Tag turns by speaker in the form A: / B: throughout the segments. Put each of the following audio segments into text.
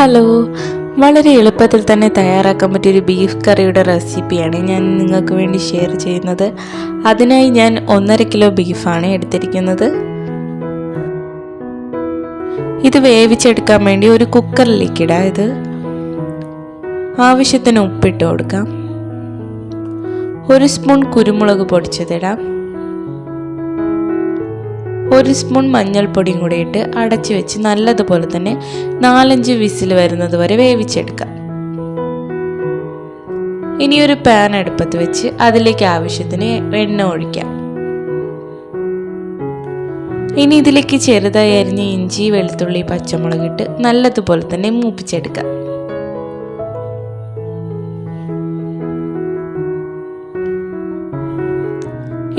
A: Hello. വളരെ എളുപ്പത്തിൽ തന്നെ തയ്യാറാക്കാൻ പറ്റിയൊരു ബീഫ് കറിയുടെ റെസിപ്പിയാണ് ഞാൻ നിങ്ങൾക്ക് വേണ്ടി ഷെയർ ചെയ്യുന്നത്. അതിനായി ഞാൻ ഒന്നര കിലോ ബീഫാണ് എടുത്തിരിക്കുന്നത്. ഇത് വേവിച്ചെടുക്കാൻ വേണ്ടി ഒരു കുക്കറിലേക്ക് ഇടാം ഇത്. ആവശ്യത്തിന് ഉപ്പിട്ട് കൊടുക്കാം. ഒരു സ്പൂൺ കുരുമുളക് പൊടിച്ചതിടാം. ഒരു സ്പൂൺ മഞ്ഞൾപ്പൊടിയും കൂടി ഇട്ട് അടച്ചു വെച്ച് നല്ലതുപോലെ തന്നെ നാലഞ്ച് വിസിൽ വരുന്നത് വരെ വേവിച്ചെടുക്കാം. ഇനി ഒരു പാൻ അടുപ്പത്ത് വെച്ച് അതിലേക്ക് ആവശ്യത്തിന് എണ്ണ ഒഴിക്കാം. ഇനി ഇതിലേക്ക് ചെറുതായി അരിഞ്ഞ് ഇഞ്ചി വെളുത്തുള്ളി പച്ചമുളകിട്ട് നല്ലതുപോലെ തന്നെ മൂപ്പിച്ചെടുക്കാം.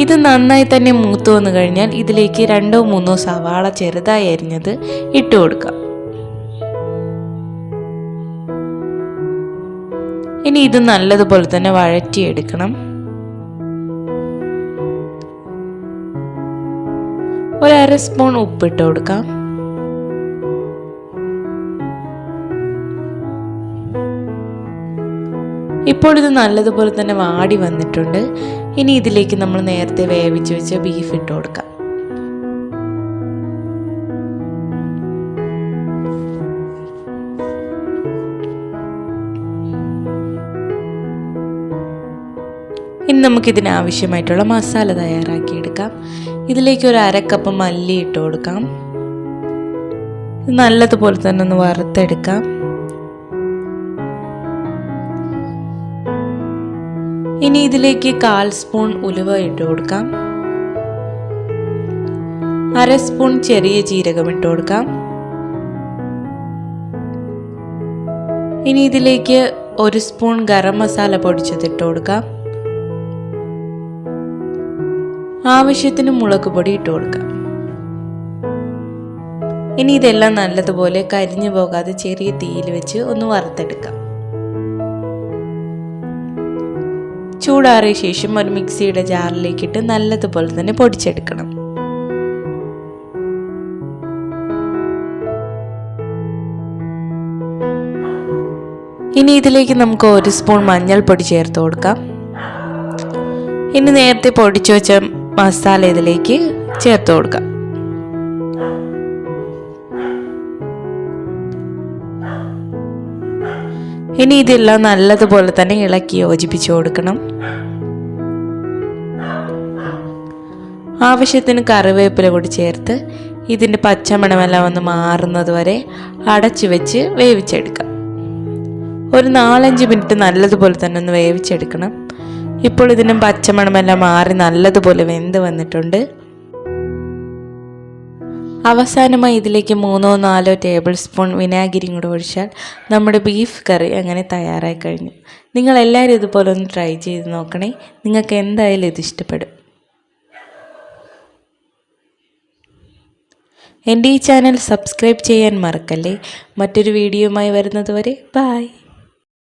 A: ഇത് നന്നായി തന്നെ മൂത്ത് വന്നു കഴിഞ്ഞാൽ ഇതിലേക്ക് രണ്ടോ മൂന്നോ സവാള ചെറുതായി അരിഞ്ഞത് ഇട്ട് കൊടുക്കാം. ഇനി ഇത് നല്ലതുപോലെ തന്നെ വഴറ്റിയെടുക്കണം. ഒരു അര സ്പൂൺ ഉപ്പിട്ട് കൊടുക്കാം. ഇപ്പോൾ ഇത് നല്ലതുപോലെ തന്നെ വാടി വന്നിട്ടുണ്ട്. ഇനി ഇതിലേക്ക് നമ്മൾ നേരത്തെ വേവിച്ച് വെച്ച ബീഫ് ഇട്ട് കൊടുക്കാം. ഇനി നമുക്കിതിന് ആവശ്യമായിട്ടുള്ള മസാല തയ്യാറാക്കിയെടുക്കാം ഇതിലേക്ക് ഒരു അരക്കപ്പ് മല്ലി ഇട്ട് കൊടുക്കാം. നല്ലതുപോലെ തന്നെ ഒന്ന് വറുത്തെടുക്കാം. ഇനി ഇതിലേക്ക് കാൽ സ്പൂൺ ഉലുവ ഇട്ട് കൊടുക്കാം. അര സ്പൂൺ ചെറിയ ജീരകം ഇട്ട് കൊടുക്കാം. ഇനി ഇതിലേക്ക് ഒരു സ്പൂൺ ഗരം മസാല പൊടിച്ചത് ഇട്ട് കൊടുക്കാം. ആവശ്യത്തിന് മുളക് പൊടി ഇട്ട് കൊടുക്കാം. ഇനി ഇതെല്ലാം നല്ലതുപോലെ കരിഞ്ഞു പോകാതെ ചെറിയ തീയിൽ വെച്ച് ഒന്ന് വറുത്തെടുക്കാം. ചൂടാറിയ ശേഷം ഒരു മിക്സിയുടെ ജാറിലേക്കിട്ട് നല്ലതുപോലെ തന്നെ പൊടിച്ചെടുക്കണം. ഇനി ഇതിലേക്ക് നമുക്ക് ഒരു സ്പൂൺ മഞ്ഞൾപ്പൊടി ചേർത്ത് കൊടുക്കാം. ഇനി നേരത്തെ പൊടിച്ചു വെച്ച മസാല ഇതിലേക്ക് ചേർത്ത് കൊടുക്കാം. ഇനി ഇതെല്ലാം നല്ലതുപോലെ തന്നെ ഇളക്കി യോജിപ്പിച്ചു കൊടുക്കണം. ആവശ്യത്തിന് കറിവേപ്പില കൂടി ചേർത്ത് ഇതിന്റെ പച്ചമണമെല്ലാം ഒന്ന് മാറുന്നത് വരെ അടച്ചു വെച്ച് വേവിച്ചെടുക്കാം. ഒരു നാലഞ്ച് മിനിറ്റ് നല്ലതുപോലെ തന്നെ ഒന്ന് വേവിച്ചെടുക്കണം. ഇപ്പോൾ ഇതിനും പച്ചമണമെല്ലാം മാറി നല്ലതുപോലെ വെന്ത് വന്നിട്ടുണ്ട്. അവസാനമായി ഇതിലേക്ക് മൂന്നോ നാലോ ടേബിൾ സ്പൂൺ വിനാഗിരിയും കൂടെ ഒഴിച്ചാൽ നമ്മുടെ ബീഫ് കറി അങ്ങനെ തയ്യാറായി കഴിഞ്ഞു. നിങ്ങൾ എല്ലാവരും ഇതുപോലെ ഒന്ന് ട്രൈ ചെയ്ത് നോക്കണേ. നിങ്ങൾക്ക് എന്തായാലും ഇത് ഇഷ്ടപ്പെടും. എന്റെ ഈ ചാനൽ സബ്സ്ക്രൈബ് ചെയ്യാൻ മറക്കല്ലേ? മറ്റൊരു വീഡിയോയുമായി വരുന്നതുവരെ ബായ്